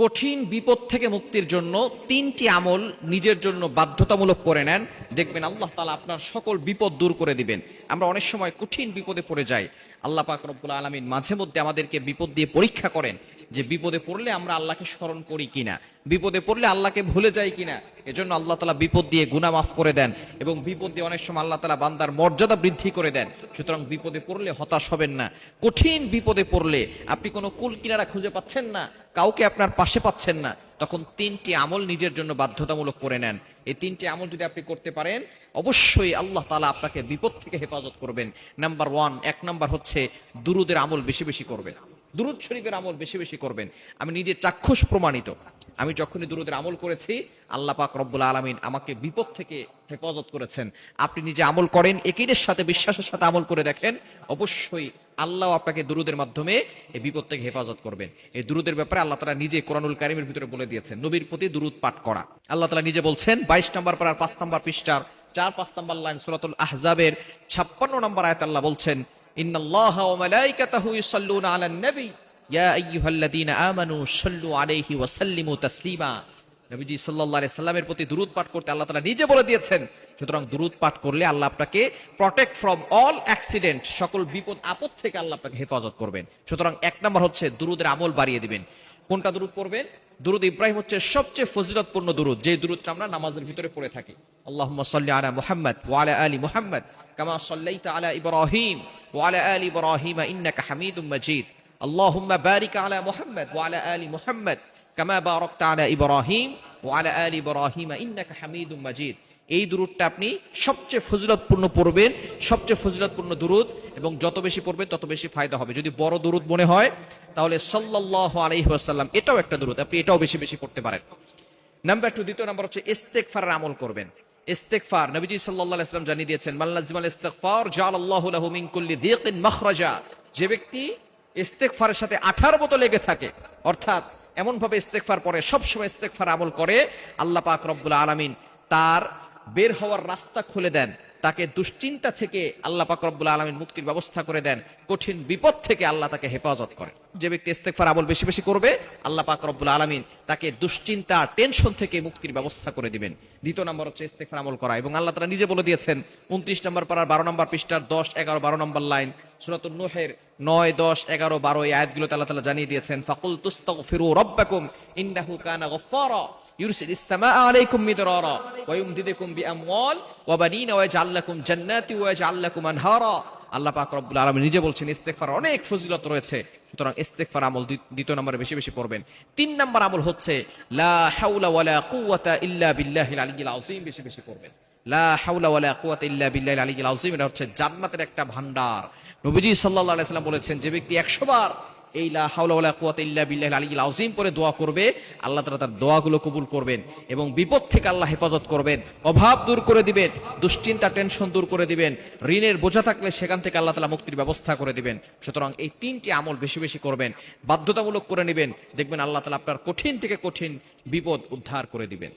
কঠিন বিপদ থেকে মুক্তির জন্য তিনটি আমল নিজের জন্য বাধ্যতামূলক করে নেন। দেখবেন আল্লাহ তালা আপনার সকল বিপদ দূর করে দিবেন। আমরা অনেক সময় কঠিন বিপদে পড়ে যাই। আল্লাহ পাক রব্বুল আলমিন মাঝে মধ্যে আমাদেরকে বিপদ দিয়ে পরীক্ষা করেন যে বিপদে পড়লে আমরা আল্লাহকে স্মরণ করি কিনা, বিপদে পড়লে আল্লাহকে ভুলে যাই কিনা, এজন্য আল্লাহ তালা বিপদ দিয়ে গুনাহ মাফ করে দেন এবং বিপদ দিয়ে অনেক সময় আল্লাহ তালা বান্দার মর্যাদা বৃদ্ধি করে দেন। সুতরাং বিপদে পড়লে হতাশ হবেন না। কঠিন বিপদে পড়লে আপনি কোনো কুল কিনারা খুঁজে পাচ্ছেন না? কাউকে আপনার পাশে পাচ্ছেন না, তখন তিনটি আমল নিজের জন্য বাধ্যতামূলক করে নেন। এই তিনটি আমল যদি আপনি করতে পারেন, অবশ্যই আল্লাহ তালা আপনাকে বিপদ থেকে হেফাজত করবেন। নাম্বার ওয়ান, এক নাম্বার হচ্ছে দুরুদের আমল বেশি বেশি করবেন। দুরুদ শরীফের আমল বেশি বেশি করবেন। আমি নিজে চাক্ষুষ প্রমাণিত। আমি যখনই দুরুদের আমল করেছি, আল্লাহ পাক রব্বুল আলমিন আমাকে বিপদ থেকে হেফাজত করেছেন। আপনি নিজে আমল করেন, একিনের সাথে, বিশ্বাসের সাথে আমল করে দেখেন, অবশ্যই আল্লাহ আপনাকে দুরুদের মাধ্যমে এই বিপদ থেকে হেফাজত করবেন। এই দুরুদের ব্যাপারে আল্লাহ তালা নিজে কোরআনুল কারিমের ভিতরে বলে দিয়েছেন, নবীর প্রতি দুরুদ পাঠ করা। আল্লাহ তালা নিজে বলছেন, বাইশ নম্বর পাড়ার পাঁচ নম্বর পৃষ্ঠার চার পাঁচ নম্বর লাইন সুরাতুল আহজাবের ছাপ্পান্ন নম্বর আয়াত আল্লাহ বলছেন ইন্নাল্লাহ ওয়া মালাইকাতাহু ইউসাল্লুনা আলান নবী। ইয়া আইয়ুহাল্লাযীনা আমানু সাল্লু আলাইহি ওয়া সাল্লিমু তাসলিমা। নবীজি সাল্লাল্লাহু আলাইহি সাল্লামের প্রতি দুরূদ পাঠ করতে আল্লাহ তাআলা নিজে বলে দিয়েছেন, সুতরাং দুরূদ পাঠ করলে আল্লাহ আপনাকে প্রটেক্ট ফ্রম অল অ্যাক্সিডেন্ট সকল বিপদ, আপদ থেকে আল্লাহ আপনাকে হেফাজত করবেন। সুতরাং এক নম্বর হচ্ছে দুরুদের আমল বাড়িয়ে দিবেন। কোনটা দুরুদ পড়বেন? দুরুদ ইব্রাহিম হচ্ছে সবচেয়ে ফজিলতপূর্ণ দুরুদ যে দুরুদটা আমরা নামাজের ভিতরে পড়ে থাকি। আল্লাহুম্মা সাল্লি আলা মুহাম্মদ ওয়া আলা আলি মুহাম্মদ, কামা সাল্লাইতা আলা ইব্রাহিম। ওয়া আলা ইব্রাহিম ইন্নাকা হামিদুম মাজিদ আলা মুহাম্মদ ওয়া আলা আলি মুহাম্মদ কামা বারাকতা আলা ইব্রাহিম ওয়া আলা আলি ইব্রাহিম ইন্নাকা হামিদুম মাজিদ এই দুরুদটা আপনি সবচেয়ে ফজিলতপূর্ণ পড়বেন, সবচেয়ে ফজিলতপূর্ণ দুরুদ এবং যত বেশি পড়বেন তত বেশি ফায়দা হবে। যদি বড় দুরুদ মনে হয়, তাহলে সাল্লাল্লাহু আলাইহি ওয়াসাল্লাম এটাও একটা দুরুদ, আপনি এটাও বেশি বেশি পড়তে পারেন। নাম্বার টু দ্বিতীয় নাম্বার হচ্ছে ইস্তেকফারের আমল করবেন। ইস্তেকফার নবীজি সাল্লাল্লাহু আলাইহি ওয়াসাল্লাম জানিয়ে দিয়েছেন মাল্লাজিমাল ইস্তেগফার জাআলাল্লাহু লাহু মিন কুল্লি যিকিন মাখরাজা। যে ব্যক্তি ইস্তেকফারের সাথে আঠার মতো লেগে থাকে, অর্থাৎ এমন ভাবে ইস্তেকফার পরে, সবসময় ইস্তেকফার আমল করে, আল্লাহ পাক রব্বুল আলামিন তার বের হওয়ার রাস্তা খুলে দেন। তাকে দুশ্চিন্তা থেকে আল্লাহ পাক রব্বুল আলমিন মুক্তির ব্যবস্থা করে দেন। কঠিন বিপদ থেকে আল্লাহ তাকে হেফাজত করে যে ব্যক্তি ইস্তেকফার আমল বেশি বেশি করবে, আল্লাহ পাক রব্বুল আলমিন তাকে দুশ্চিন্তা, টেনশন থেকে মুক্তির ব্যবস্থা করে দিবেন। দ্বিতীয় নম্বর হচ্ছে ইস্তেকফার আমল করা এবং আল্লাহ তারা নিজে বলে দিয়েছেন, উনত্রিশ নম্বর পাড়ার বারো নম্বর পৃষ্ঠার দশ, এগারো, বারো নম্বর লাইন সুরাতুল নোহের নয়, দশ, এগারো, বারো এই আয়াতগুলোতে আল্লাহ তালা জানিয়ে দিয়েছেন ফাকুল তুস্তাগফিরু রব্বাকুম ইন্নাহু কানা গফফারা ইউরসিল ইসতামা আলাইকুম মিদরারা ওয়া ইউমদিদুকুম বিআমওয়াল ওয়া বানিনা ওয়া ইয়াজআল জান্নাতি ওয়া ইয়াজআল আনহারা। আল্লাহ পাক রব্বুল আলামিন নিজে বলছেন, ইস্তেগফার অনেক ফজিলত রয়েছে। সুতরাং ইস্তেগফার আমল দ্বি- দ্বিতীয় নম্বরে বেশি বেশি পড়বেন। তিন নম্বর আমল হচ্ছে, লা হাওলা ওয়ালা কুওয়াতা ইল্লা বিল্লাহিল আলিয়্যিল আযীম। বেশি বেশি পড়বেন। লা হাওলা ওয়ালা কুওয়াতা ইল্লা বিল্লাহিল আলিয়্যিল আযীম। এটা হচ্ছে জান্নাতের একটা ভান্ডার নবীজি সাল্লাল্লাহু আলাইহি সাল্লাম বলেছেন, যে ব্যক্তি 100 বার এই লা হাওলা কুওয়াতা ইল্লা বিল্লাহিল আলিয়্যিল আযীম পরে দোয়া করবে। আল্লাহ তাআলা তার দোয়াগুলো কবুল করবেন এবং বিপদ থেকে আল্লাহ হেফাজত করবেন। অভাব দূর করে দিবেন, দুশ্চিন্তা, টেনশন দূর করে দিবেন, ঋণের বোঝা থাকলে সেখান থেকে আল্লাহ তাআলা মুক্তির ব্যবস্থা করে দিবেন। সুতরাং এই তিনটি আমল বেশি বেশি করবেন, বাধ্যতামূলক করে নেবেন। দেখবেন আল্লাহ তাআলা আপনার কঠিন থেকে কঠিন বিপদ উদ্ধার করে দিবেন।